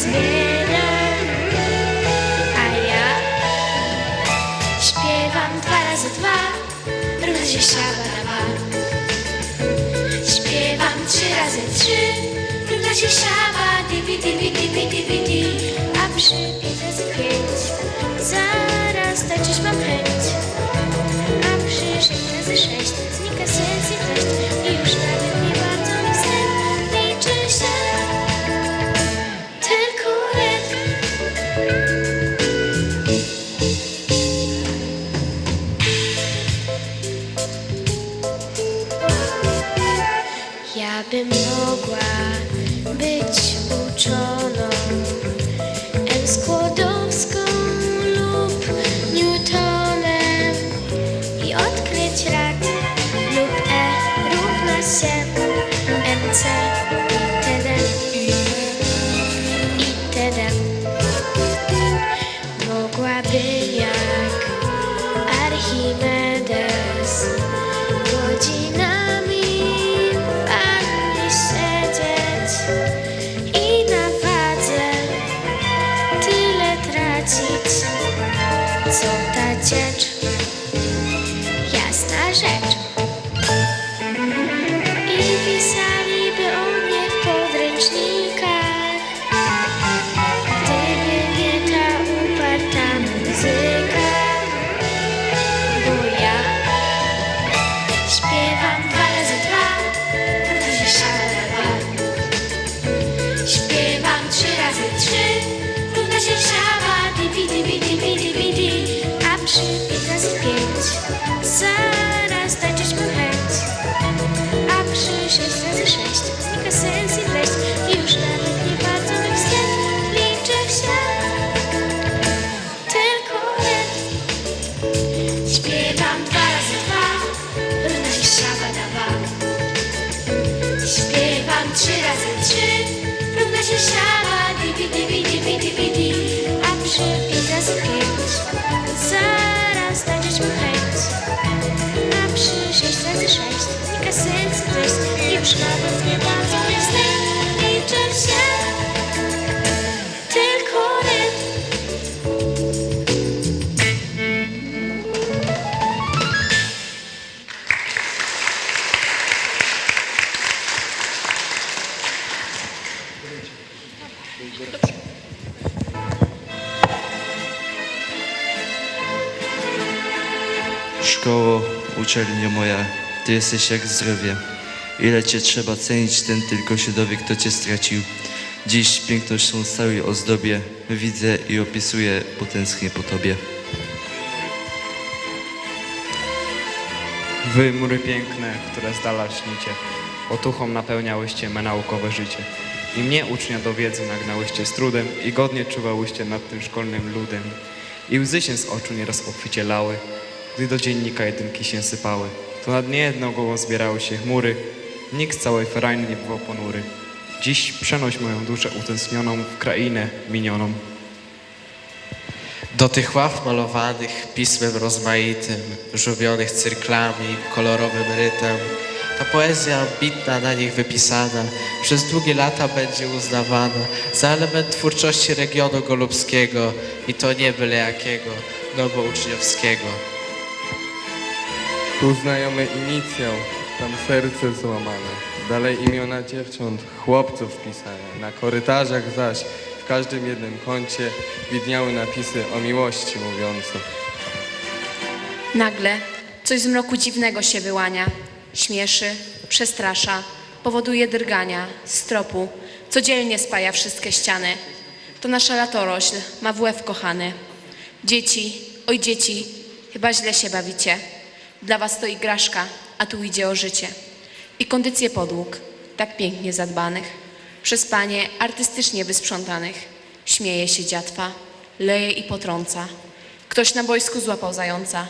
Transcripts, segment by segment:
zmienia. A ja śpiewam dwa razy dwa, równa się siabadaba. Śpiewam trzy razy trzy, równa się siaba, dibi, dibi, dibi, dibi, di. A przy pięć razy pięć, zaraz tańczyć mam chęć. Ja bym mogła być uczoną Shit. Szkoło, uczelnio moja, ty jesteś jak zdrowie. Ile cię trzeba cenić, ten tylko się dowie, kto cię stracił. Dziś pięknością całej ozdobie widzę i opisuję, bo tęsknię po tobie. Wy, mury piękne, które z dala śnicie, otuchą napełniałyście me naukowe życie. I mnie, ucznia do wiedzy, nagnałyście z trudem i godnie czuwałyście nad tym szkolnym ludem. I łzy się z oczu nieraz obficie lały, gdy do dziennika jedynki się sypały. To nad niejedną głową zbierały się chmury, nikt z całej ferajny nie był ponury. Dziś przenoś moją duszę utęsknioną w krainę minioną. Do tych ław malowanych pismem rozmaitym, żółwionych cyrklami, kolorowym rytem, ta poezja ambitna na nich wypisana przez długie lata będzie uznawana za element twórczości regionu golubskiego i to nie byle jakiego, no bo uczniowskiego. Tu znajomy inicjał, tam serce złamane. Dalej imiona dziewcząt, chłopców pisane. Na korytarzach zaś w każdym jednym kącie widniały napisy o miłości mówiące. Nagle coś z mroku dziwnego się wyłania, śmieszy, przestrasza, powoduje drgania, stropu, codziennie spaja wszystkie ściany. To nasza latorośl, ma w łeb kochany. Dzieci, oj dzieci, chyba źle się bawicie. Dla was to igraszka, a tu idzie o życie. I kondycję podłóg, tak pięknie zadbanych. Przez panie artystycznie wysprzątanych. Śmieje się dziatwa, leje i potrąca. Ktoś na boisku złapał zająca.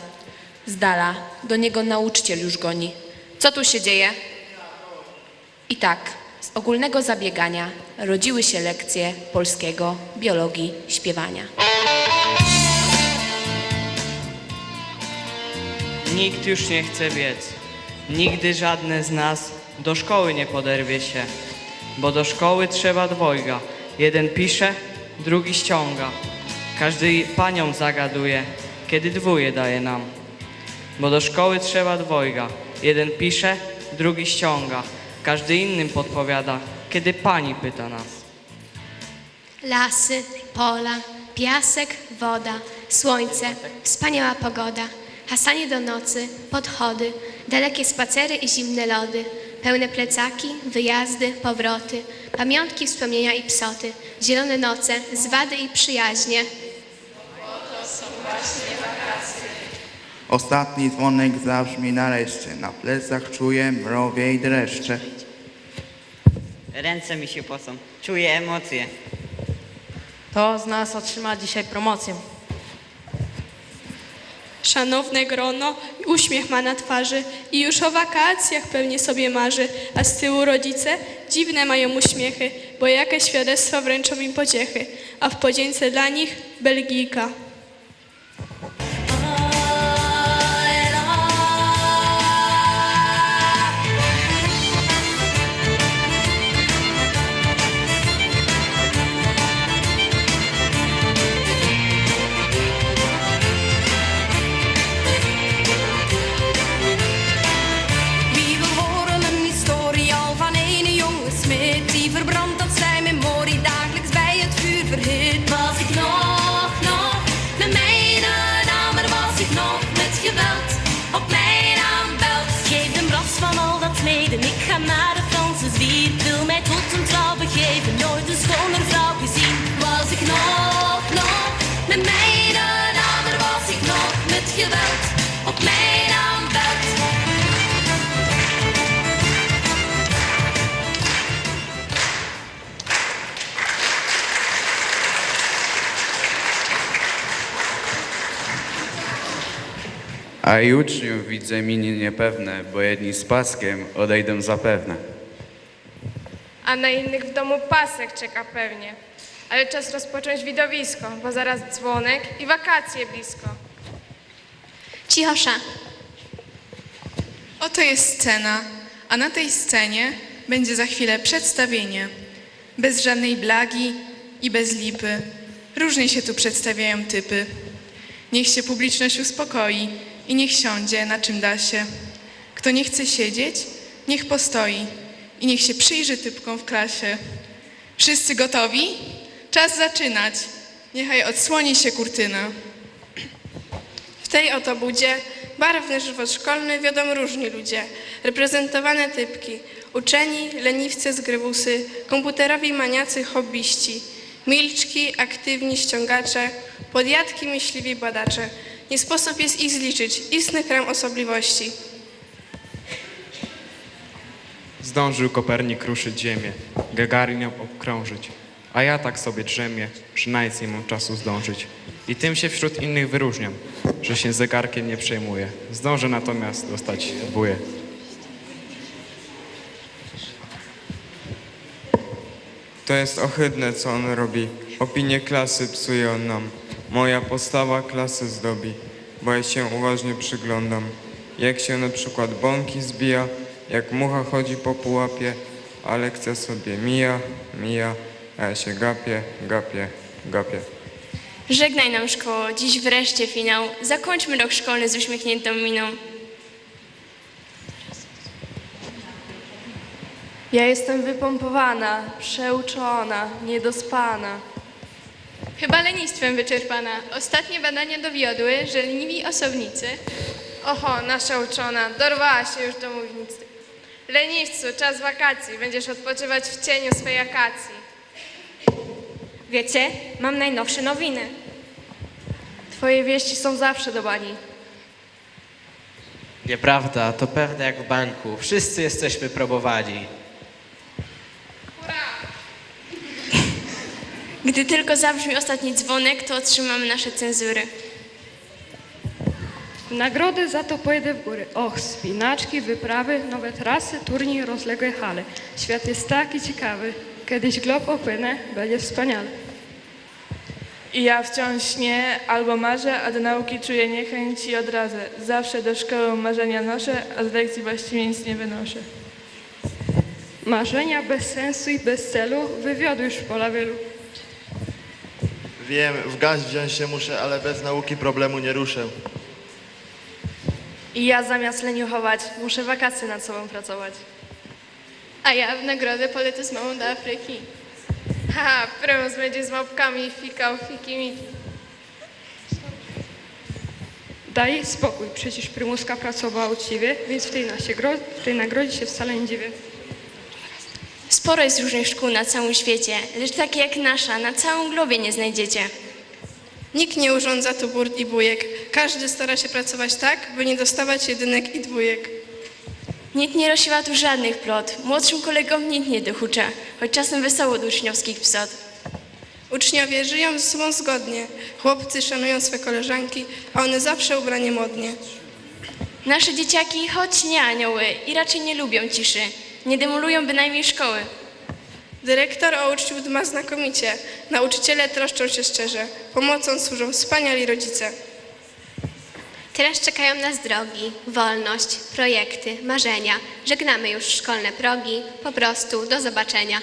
Z dala do niego nauczyciel już goni. Co tu się dzieje? I tak, z ogólnego zabiegania rodziły się lekcje polskiego, biologii, śpiewania. Nikt już nie chce biec. Nigdy żadne z nas do szkoły nie poderwie się, bo do szkoły trzeba dwojga, Jeden pisze, drugi ściąga. Każdy panią zagaduje, kiedy dwóje daje nam. Bo do szkoły trzeba dwojga. Jeden pisze, drugi ściąga. Każdy innym podpowiada, kiedy pani pyta nas. Lasy, pola, piasek, woda, słońce, wspaniała pogoda, hasanie do nocy, podchody, dalekie spacery i zimne lody, pełne plecaki, wyjazdy, powroty, pamiątki, wspomnienia i psoty, zielone noce, zwady i przyjaźnie. Ostatni dzwonek zabrzmi nareszcie. Na plecach czuję mrowie i dreszcze. Ręce mi się pocą. Czuję emocje. To z nas otrzyma dzisiaj promocję. Szanowne grono, uśmiech ma na twarzy i już o wakacjach pewnie sobie marzy, a z tyłu rodzice dziwne mają uśmiechy, bo jakie świadectwa wręczą im pociechy, a w podzięce dla nich Belgijka. A i uczniów widzę miny niepewne, bo jedni z paskiem odejdą zapewne. A na innych w domu pasek czeka pewnie. Ale czas rozpocząć widowisko, bo zaraz dzwonek i wakacje blisko. Cichosza. Oto jest scena, a na tej scenie będzie za chwilę przedstawienie. Bez żadnej blagi i bez lipy. Różnie się tu przedstawiają typy. Niech się publiczność uspokoi i niech siądzie na czym da się. Kto nie chce siedzieć, niech postoi i niech się przyjrzy typkom w klasie. Wszyscy gotowi? Czas zaczynać. Niechaj odsłoni się kurtyna. W tej oto budzie barwny żywot szkolny wiodą różni ludzie. Reprezentowane typki. Uczeni, leniwcy z grywusy, komputerowi maniacy hobbyści, milczki, aktywni ściągacze, podjadki, myśliwi badacze. Nie sposób jest ich zliczyć, istny kram osobliwości. Zdążył Kopernik ruszyć ziemię, Gagarin ją obkrążyć. A ja tak sobie drzemię, że mam czasu zdążyć. I tym się wśród innych wyróżniam, że się zegarkiem nie przejmuję. Zdążę natomiast dostać dwóje. To jest ohydne, co on robi. Opinię klasy psuje on nam. Moja postawa klasy zdobi, bo ja się uważnie przyglądam. Jak się na przykład bąki zbija, jak mucha chodzi po pułapie, a lekcja sobie mija, mija, a ja się gapię, gapię, gapię. Żegnaj nam szkoło, dziś wreszcie finał. Zakończmy rok szkolny z uśmiechniętą miną. Ja jestem wypompowana, przeuczona, niedospana. Chyba lenistwem wyczerpana. Ostatnie badania dowiodły, że leniwi osobnicy... Oho, nasza uczona, dorwała się już do mównicy. Leniwcu, czas wakacji, będziesz odpoczywać w cieniu swej akacji. Wiecie, mam najnowsze nowiny. Twoje wieści są zawsze do bani. Nieprawda, to pewne jak w banku. Wszyscy jesteśmy probowani. Gdy tylko zabrzmi ostatni dzwonek, to otrzymamy nasze cenzury. W nagrodę za to pojedę w góry. Och, spinaczki, wyprawy, nowe trasy, turniej, rozległe hale. Świat jest taki ciekawy. Kiedyś glob opłynę, będzie wspaniale. I ja wciąż nie, albo marzę, a do nauki czuję niechęć i odrazę. Zawsze do szkoły marzenia noszę, a z lekcji właściwie nic nie wynoszę. Marzenia bez sensu i bez celu wywiodły już pola wielu. Wiem, w garść wziąć się muszę, ale bez nauki problemu nie ruszę. I ja zamiast leniuchować, muszę wakacje nad sobą pracować. A ja w nagrodę polecę z mamą do Afryki. Haha, prymus będzie z małpkami fikał fiki miki. Daj spokój, przecież prymuska pracowała uczciwie, więc w tej, nasie gro- w tej nagrodzie się wcale nie dziwię. Sporo jest różnych szkół na całym świecie, lecz takie jak nasza na całym globie nie znajdziecie. Nikt nie urządza tu burd i bujek. Każdy stara się pracować tak, by nie dostawać jedynek i dwójek. Nikt nie rozsiewa tu żadnych plot, młodszym kolegom nikt nie dokucza, choć czasem wesoło do uczniowskich psot. Uczniowie żyją ze sobą zgodnie. Chłopcy szanują swe koleżanki, a one zawsze ubranie modnie. Nasze dzieciaki, choć nie anioły i raczej nie lubią ciszy, nie demolują bynajmniej szkoły. Dyrektor o uczniów dma znakomicie. Nauczyciele troszczą się szczerze. Pomocą służą wspaniali rodzice. Teraz czekają nas drogi, wolność, projekty, marzenia. Żegnamy już szkolne progi, po prostu do zobaczenia.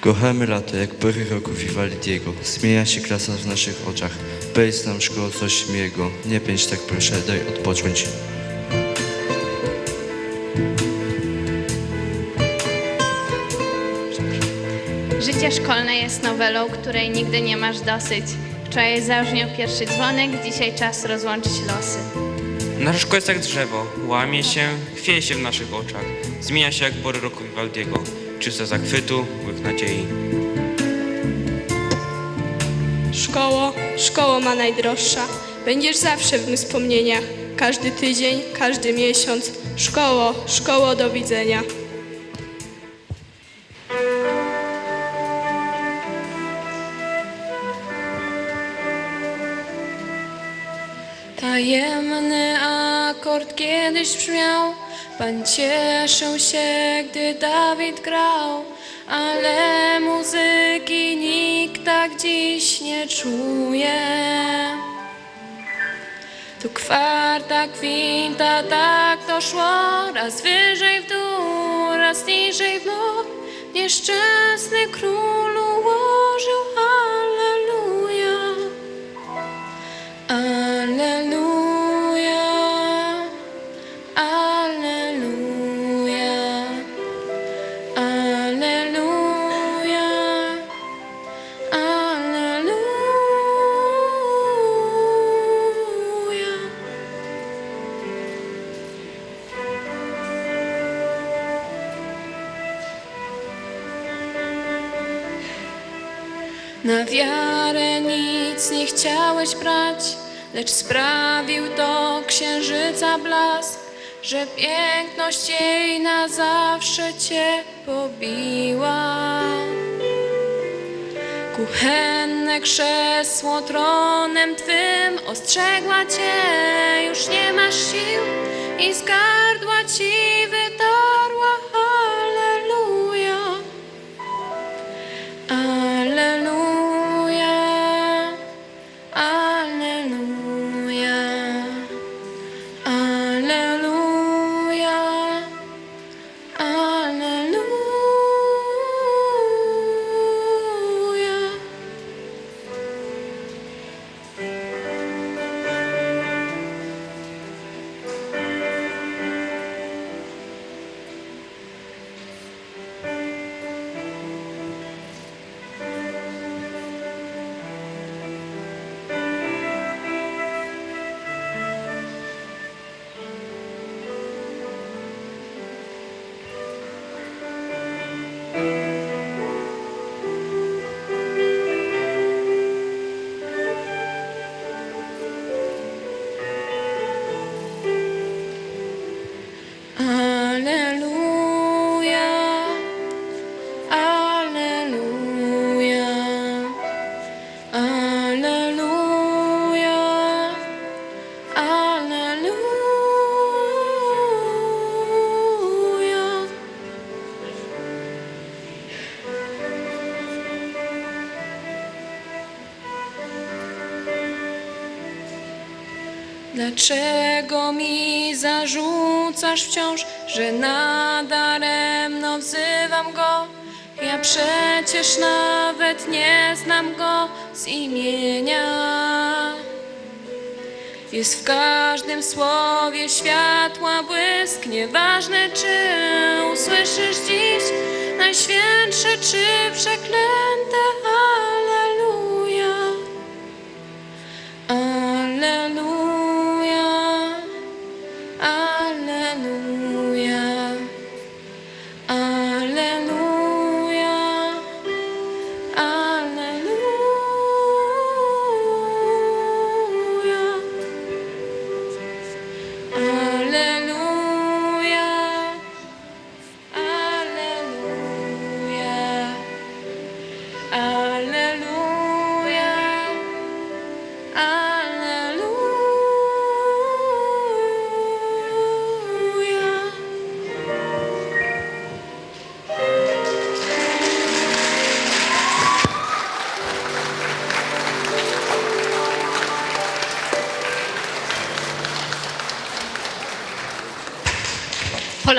Kochamy lato jak pory roku Vivaldiego. Zmienia się klasa w naszych oczach. Powiedz nam szkoło coś miłego. Nie pędź tak proszę, daj odpocząć. Życie szkolne jest nowelą, której nigdy nie masz dosyć. Wczoraj zabrzmiał pierwszy dzwonek, dzisiaj czas rozłączyć losy. Nasza szkoła jest jak drzewo, łamie się, chwieje się w naszych oczach. Zmienia się jak pory roku Vivaldiego. Czyste zachwytu, łyk nadziei. Szkoło, szkoło ma najdroższa. Będziesz zawsze w mych wspomnieniach. Każdy tydzień, każdy miesiąc. Szkoło, szkoło, do widzenia. Tajemny akord kiedyś brzmiał, Pan cieszył się, gdy Dawid grał, ale muzyki nikt tak dziś nie czuje. Tu kwarta, kwinta, tak to szło, raz wyżej w dół, raz niżej w bok. Nieszczęsny król ułożył Alleluja. Na wiarę nic nie chciałeś brać, lecz sprawił to księżyca blask, że piękność jej na zawsze cię pobiła. Kuchenne krzesło tronem twym ostrzegła cię, już nie masz sił i z gardła ci Dlaczego mi zarzucasz wciąż, że nadaremno wzywam go. Ja przecież nawet nie znam go z imienia. Jest w każdym słowie światła błysk, nieważne czy usłyszysz dziś najświętsze czy przeklęte. Alleluja,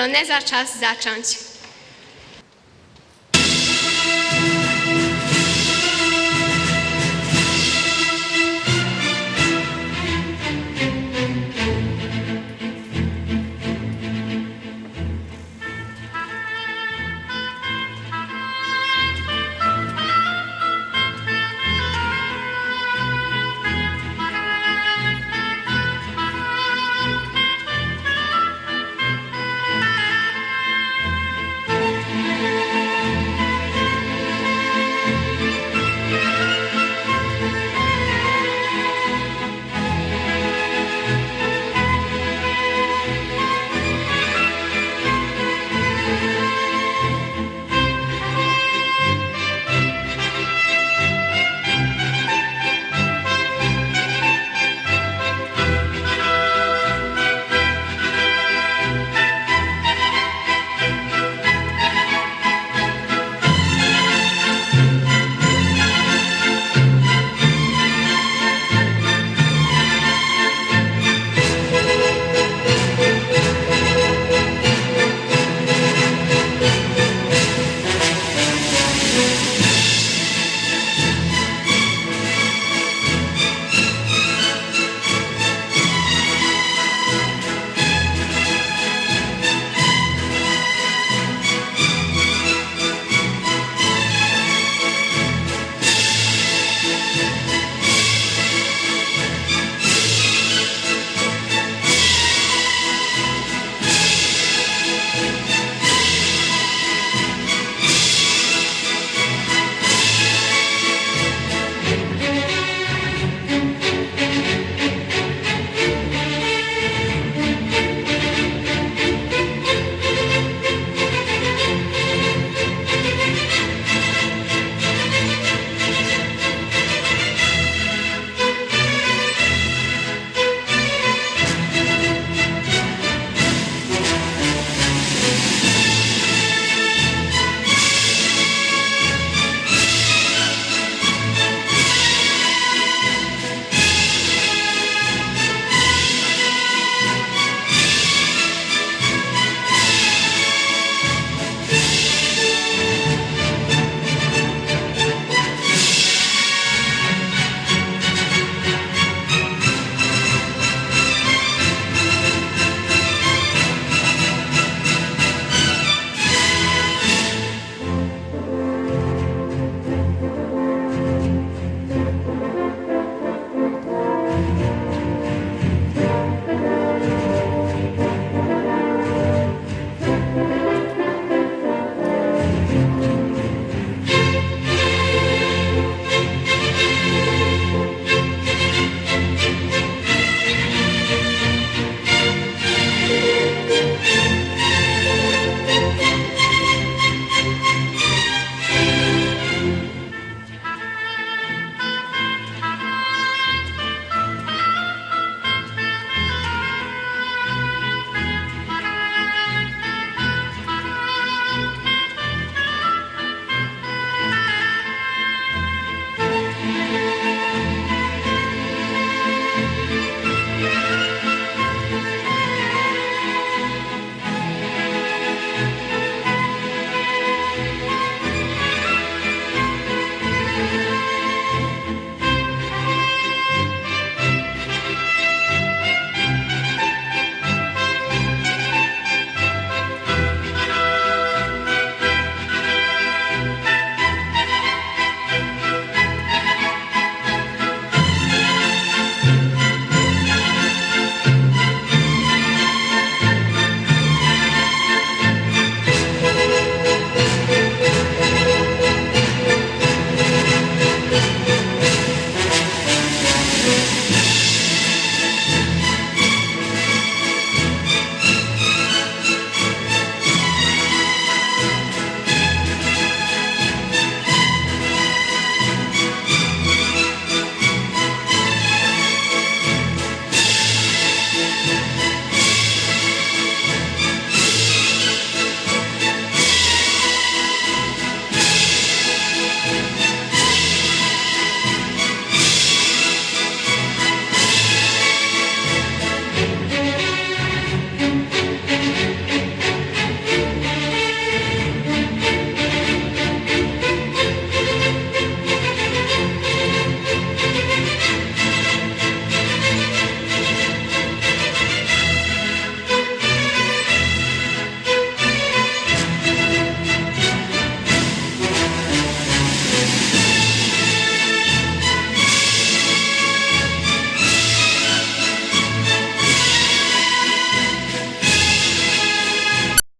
Poloneza czas zacząć.